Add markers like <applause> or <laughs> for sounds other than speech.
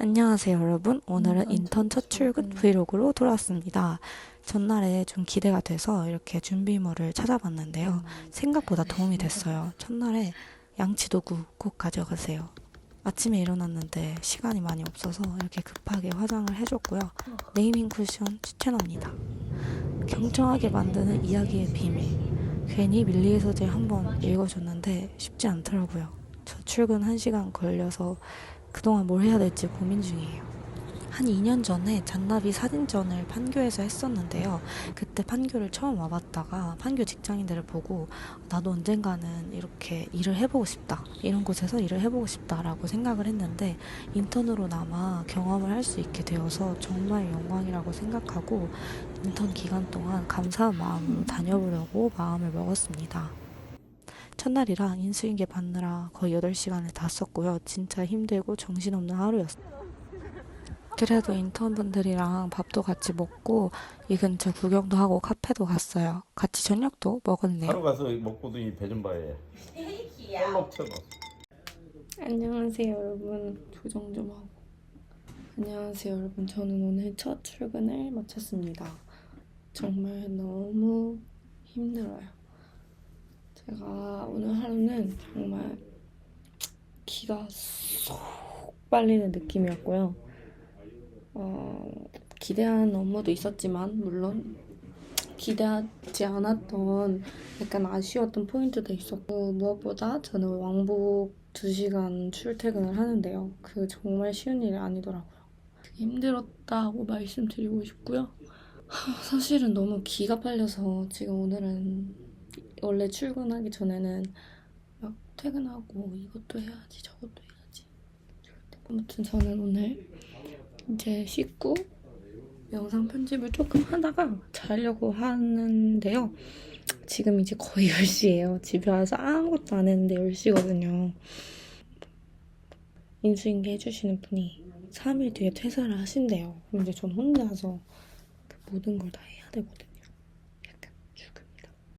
안녕하세요, 여러분. 오늘은 인턴 첫 출근 브이로그로 돌아왔습니다. 전날에 좀 기대가 돼서 이렇게 준비물을 찾아봤는데요. 생각보다 도움이 됐어요. 첫날에 양치 도구 꼭 가져가세요. 아침에 일어났는데 시간이 많이 없어서 이렇게 급하게 화장을 해줬고요. 네이밍 쿠션 추천합니다. 경청하게 만드는 이야기의 비밀. 괜히 밀리의 소재 한번 읽어줬는데 쉽지 않더라고요. 저 출근 1시간 걸려서 그동안 뭘 해야 될지 고민 중이에요. 한 2년 전에 잔나비 사진전을 판교에서 했었는데요. 그때 판교를 처음 와봤다가 판교 직장인들을 보고 나도 언젠가는 이렇게 일을 해보고 싶다. 이런 곳에서 일을 해보고 싶다라고 생각을 했는데 인턴으로나마 경험을 할 수 있게 되어서 정말 영광이라고 생각하고 인턴 기간 동안 감사한 마음으로 다녀보려고 마음을 먹었습니다. 첫날이라 인수인계 받느라 거의 8시간을 다 썼고요. 진짜 힘들고 정신없는 하루였어요. 그래도 인턴분들이랑 밥도 같이 먹고 이 근처 구경도 하고 카페도 갔어요. 같이 저녁도 먹었네요. 하루 가서 먹고도 배좀 봐야 볼록 튀어나왔어 안녕하세요 여러분 조정 좀 하고 안녕하세요 여러분 저는 오늘 첫 출근을 마쳤습니다 정말 너무 힘들어요 제가 오늘 하루는 정말 기가 쏙 빨리는 느낌이었고요 어, 기대한 업무도 있었지만 물론 기대하지 않았던 약간 아쉬웠던 포인트도 있었고 무엇보다 저는 왕복 2시간 출퇴근을 하는데요. 그 정말 쉬운 일이 아니더라고요. 힘들었다고 말씀드리고 싶고요. 하, 사실은 너무 기가 빨려서 지금 오늘은 원래 출근하기 전에는 막 퇴근하고 이것도 해야지 저것도 해야지 아무튼 저는 오늘 이제 씻고 영상 편집을 조금 하다가 자려고 하는데요. 지금 이제 거의 <laughs> 10시예요. 집에 와서 아무것도 안 했는데 10시거든요. 인수인계 해주시는 분이 3일 뒤에 퇴사를 하신대요. 이제 전 혼자서 그 모든 걸 다 해야 되거든요.